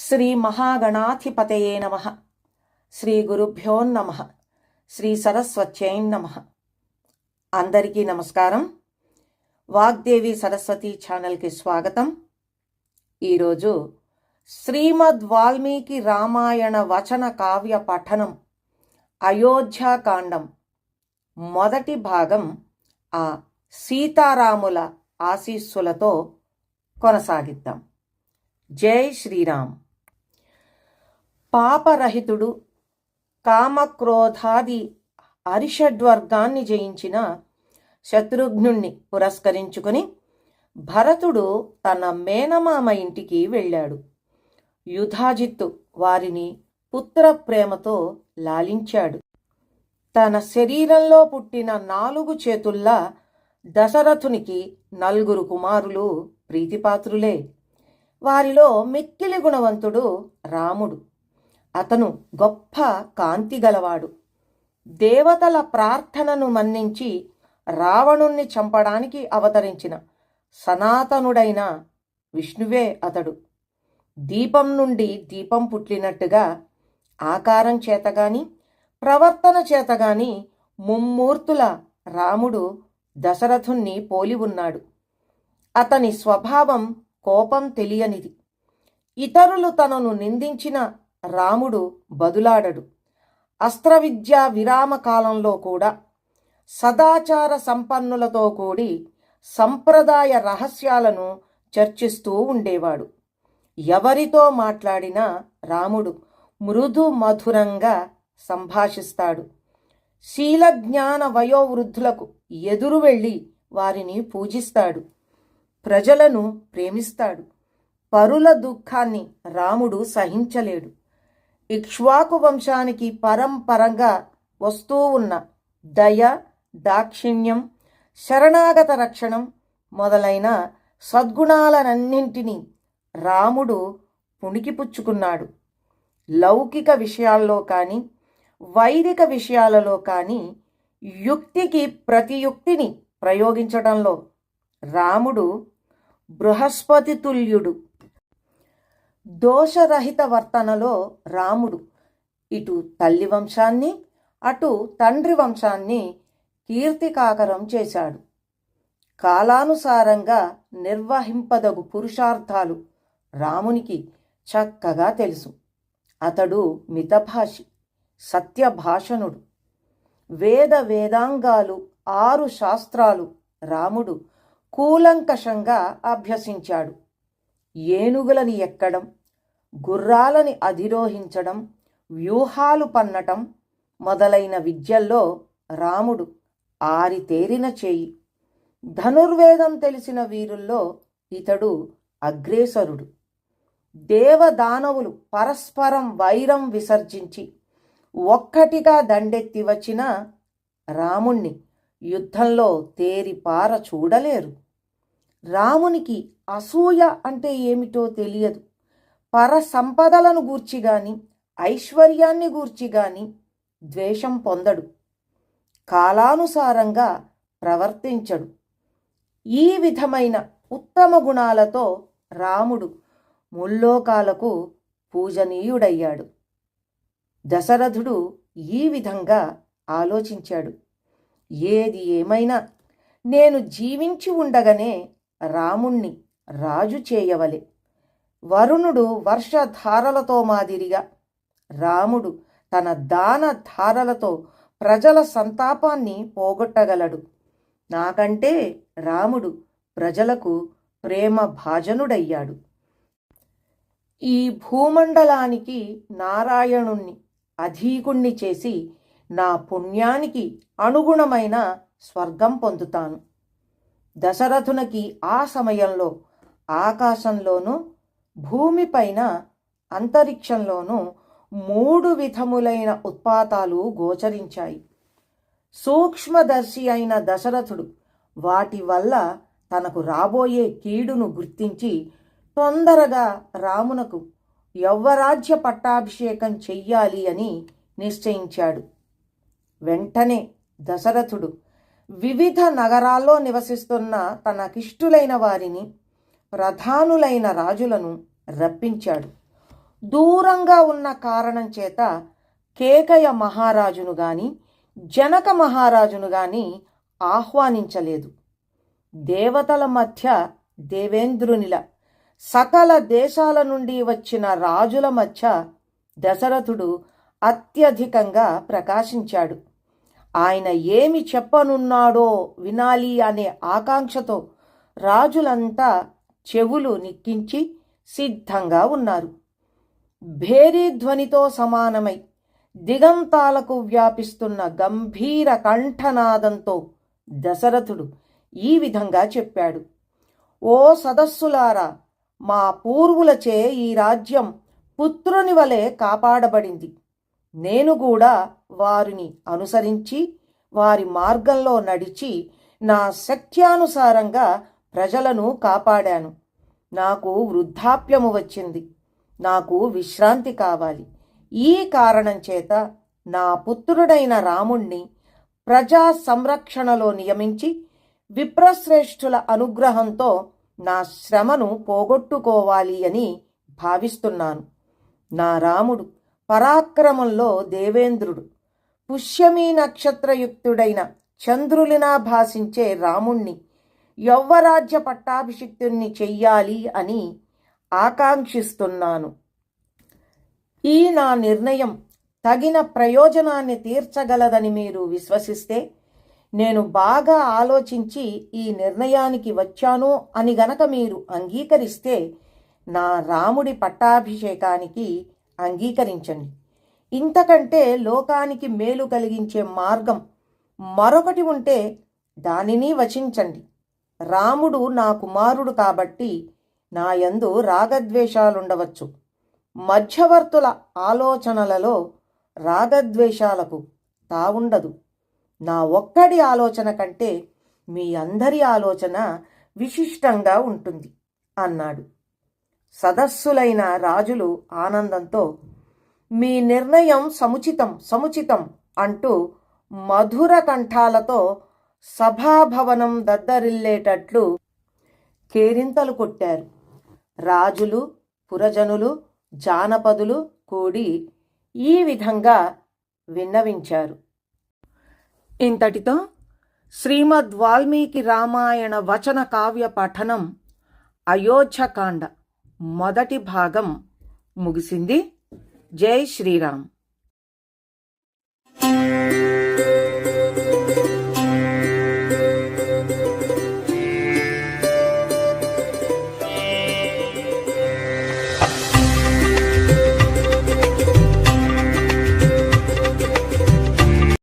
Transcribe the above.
శ్రీ మహాగణాధిపతయే నమ. శ్రీ గురుభ్యో నమ. శ్రీ సరస్వత్యై నమ. అందరికీ నమస్కారం. వాగ్దేవి సరస్వతి ఛానల్కి స్వాగతం. ఈరోజు శ్రీమద్ వాల్మీకి రామాయణ వచన కావ్య పఠనం అయోధ్యాకాండం మొదటి భాగం ఆ సీతారాముల ఆశీస్సులతో కొనసాగిద్దాం. జై శ్రీరామ్. పాపరహితుడు కామక్రోధాది అరిషడ్వర్గాన్ని జయించిన శత్రుఘ్నుణ్ణి పురస్కరించుకుని భరతుడు తన మేనమామ ఇంటికి వెళ్ళాడు. యుధాజిత్తు వారిని పుత్ర ప్రేమతో లాలించాడు. తన శరీరంలో పుట్టిన నాలుగు చేతుల్లా దశరథునికి నలుగురు కుమారులు ప్రీతిపాత్రులే. వారిలో మిక్కిలి గుణవంతుడు రాముడు. అతను గొప్ప కాంతి గలవాడు. దేవతల ప్రార్థనను మన్నించి రావణుణ్ణి చంపడానికి అవతరించిన సనాతనుడైన విష్ణువే అతడు. దీపం నుండి దీపం పుట్టినట్టుగా ఆకారం చేతగాని ప్రవర్తన చేతగాని ముమ్మూర్తుల రాముడు దశరథుణ్ణి పోలి ఉన్నాడు. అతని స్వభావం కోపం తెలియనిది. ఇతరులు తనను నిందించిన రాముడు బదులాడడు. అస్త్రవిద్యా విరామ కాలంలో కూడా సదాచార సంపన్నులతో కూడి సంప్రదాయ రహస్యాలను చర్చిస్తూ ఉండేవాడు. ఎవరితో మాట్లాడినా రాముడు మృదు మధురంగా సంభాషిస్తాడు. శీలజ్ఞాన వయోవృద్ధులకు ఎదురు వెళ్ళి వారిని పూజిస్తాడు. ప్రజలను ప్రేమిస్తాడు. పరుల దుఃఖాన్ని రాముడు సహించలేడు. ఇక్ష్వాకు వంశానికి పరంపరంగా వస్తూ ఉన్న దయ దాక్షిణ్యం శరణాగత రక్షణం మొదలైన సద్గుణాలనన్నింటినీ రాముడు పుణికిపుచ్చుకున్నాడు. లౌకిక విషయాల్లో కానీ వైదిక విషయాలలో కానీ యుక్తికి ప్రతియుక్తిని ప్రయోగించడంలో రాముడు బృహస్పతి తుల్యుడు దోషరహిత వర్తనలో రాముడు. ఇటు తల్లి వంశాన్ని అటు తండ్రి వంశాన్ని కీర్తికాకరం చేశాడు. కాలానుసారంగా నిర్వహింపదగు పురుషార్థాలు రామునికి చక్కగా తెలుసు. అతడు మితభాషి సత్యభాషణుడు. వేద వేదాంగాలు ఆరు శాస్త్రాలు రాముడు కూలంకషంగా అభ్యసించాడు. ఏనుగులని ఎక్కడం గుర్రాలని అధిరోహించడం వ్యూహాలు పన్నటం మొదలైన విద్యల్లో రాముడు ఆరితేరిన చేయి. ధనుర్వేదం తెలిసిన వీరుల్లో ఇతడు అగ్రేసరుడు. దేవదానవులు పరస్పరం వైరం విసర్జించి ఒక్కటిగా దండెత్తి వచ్చిన రాముణ్ణి యుద్ధంలో తేరిపార చూడలేరు. రామునికి అసూయ అంటే ఏమిటో తెలియదు. పర సంపదలను గూర్చి గాని ఐశ్వర్యాన్ని గూర్చి గాని ద్వేషం పొందడు. కాలానుసారంగా ప్రవర్తించడు. ఈ విధమైన ఉత్తమ గుణాలతో రాముడు ముల్లోకాలకు పూజనీయుడయ్యాడు. దశరథుడు ఈ విధంగా ఆలోచించాడు. ఏది ఏమైనా నేను జీవించి ఉండగానే రాముణ్ణి రాజు చేయవలే. వరుణుడు వర్షధారలతో మాదిరిగా రాముడు తన దాన ధారలతో ప్రజల సంతాపాన్ని పోగొట్టగలడు. నాకంటే రాముడు ప్రజలకు ప్రేమ భాజనుడయ్యాడు. ఈ భూమండలానికి నారాయణుణ్ణి అధీకుణ్ణి చేసి నా పుణ్యానికి అనుగుణమైన స్వర్గం పొందుతాను. దశరథునికి ఆ సమయంలో ఆకాశంలోనూ భూమిపైన అంతరిక్షంలోనూ మూడు విధములైన ఉత్పాతాలు గోచరించాయి. సూక్ష్మదర్శి అయిన దశరథుడు వాటి వల్ల తనకు రాబోయే కీడును గుర్తించి తొందరగా రామునకు యవ్వరాజ్య పట్టాభిషేకం చెయ్యాలి అని నిశ్చయించాడు. వెంటనే దశరథుడు వివిధ నగరాల్లో నివసిస్తున్న తనకిష్టులైన వారిని ప్రధానులైన రాజులను రప్పించాడు. దూరంగా ఉన్న కారణం చేత కేకయ మహారాజును గాని జనక మహారాజును గాని ఆహ్వానించలేదు. దేవతల మధ్య దేవేంద్రునిల సకల దేశాల నుండి వచ్చిన రాజుల మధ్య దశరథుడు అత్యధికంగా ప్రకాశించాడు. ఆయన ఏమి చెప్పనున్నాడో వినాలి అనే ఆకాంక్షతో రాజులంతా చెవులు నిక్కించి సిద్ధంగా ఉన్నారు. భేరీ ధ్వనితో సమానమై దిగంతాలకు వ్యాపిస్తున్న గంభీర కంఠనాదంతో దశరథుడు ఈ విధంగా చెప్పాడు. ఓ సదస్సులారా మా పూర్వులచే ఈ రాజ్యం పుత్రుని వలె కాపాడబడింది. నేను కూడా వారిని అనుసరించి వారి మార్గంలో నడిచి నా శక్త్యానుసారంగా ప్రజలను కాపాడాను. నాకు వృద్ధాప్యము వచ్చింది. నాకు విశ్రాంతి కావాలి. ఈ కారణం చేత నా పుత్రుడైన రాముణ్ణి ప్రజా సంరక్షణలో నియమించి విప్రశ్రేష్ఠుల అనుగ్రహంతో నా శ్రమను పోగొట్టుకోవాలి అని భావిస్తున్నాను. నా రాముడు పరాక్రమంలో దేవేంద్రుడు. పుష్యమీ నక్షత్రయుక్తుడైన చంద్రులినా భాసించే రాముణ్ణి యౌవరాజ్య పట్టాభిషిక్తుణ్ణి చెయ్యాలి అని ఆకాంక్షిస్తున్నాను. ఈ నా నిర్ణయం తగిన ప్రయోజనాన్ని తీర్చగలదని మీరు విశ్వసిస్తే నేను బాగా ఆలోచించి ఈ నిర్ణయానికి వచ్చాను అని గనక మీరు అంగీకరిస్తే నా రాముడి పట్టాభిషేకానికి అంగీకరించండి. ఇంతకంటే లోకానికి మేలు కలిగించే మార్గం మరొకటి ఉంటే దానిని వచించండి. రాముడు నా కుమారుడు కాబట్టి నా యందు రాగద్వేషాలుండవచ్చు. మధ్యవర్తుల ఆలోచనలలో రాగద్వేషాలకు తావుండదు. నా ఒక్కడి ఆలోచన కంటే మీ అందరి ఆలోచన విశిష్టంగా ఉంటుంది అన్నాడు. సదస్సులైన రాజులు ఆనందంతో మీ నిర్ణయం సముచితం సముచితం అంటూ మధుర కంఠాలతో సభాభవనం దద్దరిల్లేటట్లు కేరింతలు కొట్టారు. రాజులు పురజనులు జానపదులు కూడి ఈ విధంగా విన్నవించారు. ఇంతటితో శ్రీమద్ వాల్మీకి రామాయణ వచన కావ్య పఠనం అయోధ్యకాండ మొదటి భాగం ముగిసింది. జై శ్రీరామ్.